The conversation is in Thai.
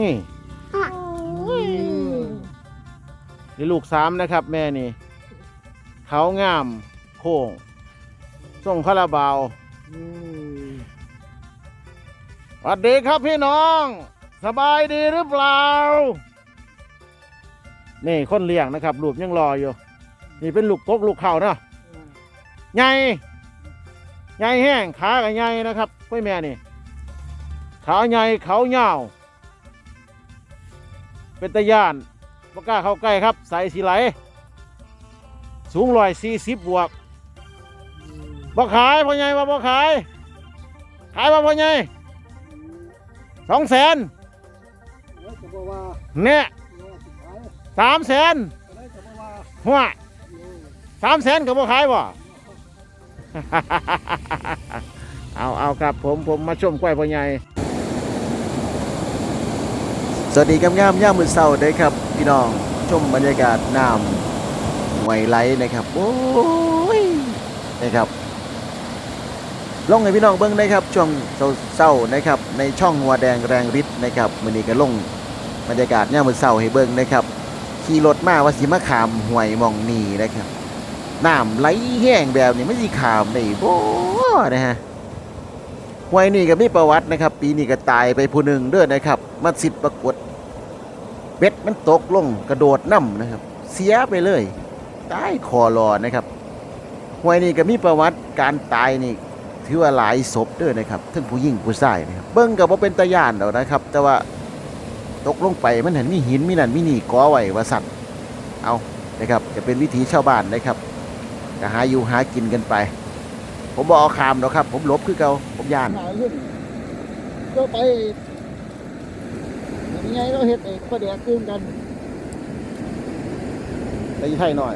นี่นี่ลูกสามนะครับ แม่นี่เขางามโค้งส่งคาราบาวสวัสดีครับพี่น้อง สบายดีหรือเปล่า นี่คนเลี้ยงนะครับลูกยังรออยู่ นี่เป็นลูกกกลูกเข่าเนาะใหญ่ใหญ่แห้งขากับใหญ่นะครับพ่อแม่นี่ขาใหญ่เขายาว เป็นตะย่านบกล้าเข้าใกล้ครับใส่สีไหล สูงร้อยสี่สิบบวกบ่ขายพ่อใหญ่ว่าบ่ขาย ขายว่าพ่อใหญ่สองแสนเนี่ยสามแสนหัวสามแสนก็บ่ขายบ่เอาเอาครับผมผมมาชมกล้วยพ่อใหญ่ สวัสดีครับงามย่ามือเศร้าเด้ครับ พี่น้องชมบรรยากาศน้ำไหวไหลนะครับ โอ้ยนะครับลงให้พี่น้องเบิ้งได้ครับ ช่วงเศร้าๆนะครับ ในช่องหัวแดงแรงฤทธิ์นะครับมือนี้ก็ลงบรรยากาศย่ามือเศร้าให้เบิ้งนะครับ ขี่รถมาว่าสิมาขามห่วยมองนีนะครับน้ำไหลแห้งแบบนี้ไม่สิขามได้บ่นะฮะ หวยนี่ก็มีประวัตินะครับ ปีนี้ก็ตายไปผู้หนึ่งเด้อนะครับมันสิทธิ์ปรากฏเบ็ดมันตกลงกระโดดน้ำนะครับ เสียไปเลยตายคอรอนะครับหวยนี่ก็มีประวัติการตายนี่ถือว่าหลายศพเด้อนะครับทั้งผู้หญิงผู้ชายนะครับเบิ้งกับว่าเป็นตะยานแล้วนะครับ แต่ว่าตกลงไปมันเห็นมีหินมีนั่นมีนี่ก่อไว้ว่าสัตว์เอานะครับจะเป็นวิถีชาวบ้านนะครับก็หาอยู่หากินกันไป ผมบอกเอาขามหรอกครับ ผมหลบคือเก่าผมยานหาขึ้นก็ไปยังไงเราเห็ดไอ้ประเดี๋ยวตื่นกันตีไทยหน่อย